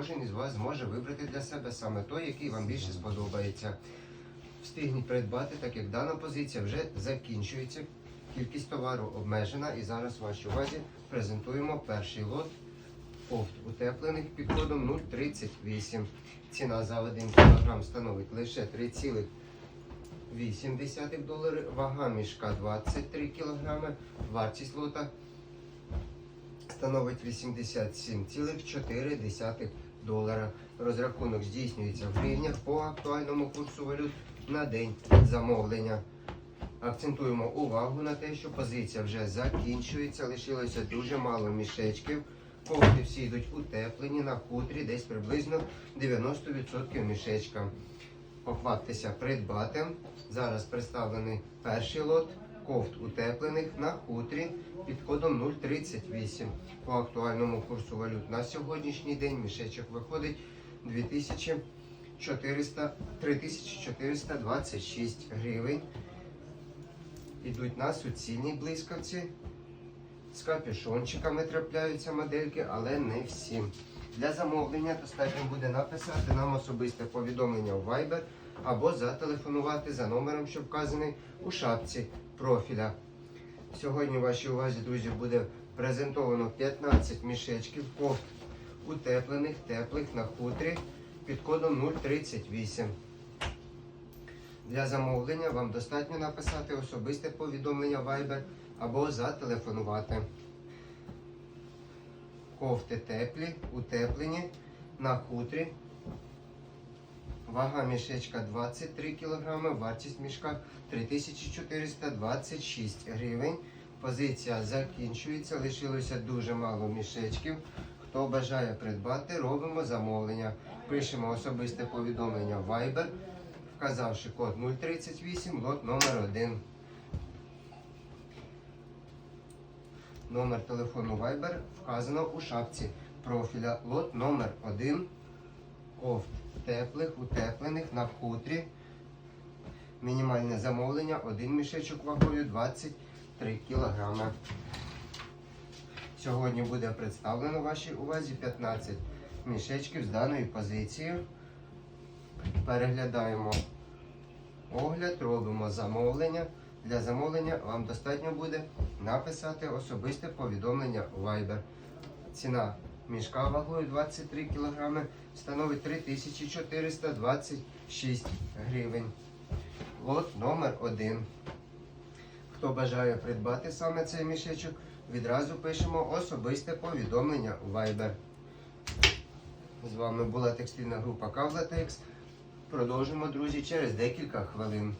кожен із вас зможе вибрати для себе саме той, який вам більше сподобається. Встигніть придбати, так як дана позиція вже закінчується. Кількість товару обмежена і зараз в вашій увазі презентуємо перший лот кофт утеплених під кодом 038. Ціна за 1 кг становить лише 3,8 долари, вага мішка 23 кг, вартість лота становить 87,4 долара. Розрахунок здійснюється в гривнях по актуальному курсу валют на день замовлення. Акцентуємо увагу на те, що позиція вже закінчується, лишилося дуже мало мішечків. Кофти всі йдуть утеплені на хутрі, десь приблизно 90% мішечка. Покваптеся придбати. Зараз представлений перший лот кофт утеплених на хутрі під кодом 038. По актуальному курсу валют на сьогоднішній день мішечок виходить 2400, 3426 гривень. Ідуть на суцільній блискавці. З капюшончиками трапляються модельки, але не всі. Для замовлення достатньо буде написати нам особисте повідомлення в Viber або зателефонувати за номером, що вказаний у шапці профіля. Сьогодні в вашій увазі, друзі, буде презентовано 15 мішечків кофт утеплених, теплих на хутрі під кодом 038. Для замовлення вам достатньо написати особисте повідомлення Viber або зателефонувати. Кофти теплі, утеплені на хутрі. Вага мішечка 23 кг, вартість мішка 3426 гривень. Позиція закінчується, лишилося дуже мало мішечків. Хто бажає придбати, робимо замовлення. Пишемо особисте повідомлення Viber, вказавши код 038, лот номер 1. Номер телефону Viber вказано у шапці профіля. Лот номер 1 кофт теплих, утеплених на хутрі. Мінімальне замовлення, один мішечок вагою 23 кг. Сьогодні буде представлено вашій увазі 15 мішечків з даною позицією. Переглядаємо огляд, робимо замовлення. Для замовлення вам достатньо буде написати особисте повідомлення Viber. Ціна мішка вагою 23 кг становить 3426 гривень. Лот номер 1. Хто бажає придбати саме цей мішечок, відразу пишемо особисте повідомлення Viber. З вами була текстильна група Кавлатекс. Продовжимо, друзі, через декілька хвилин.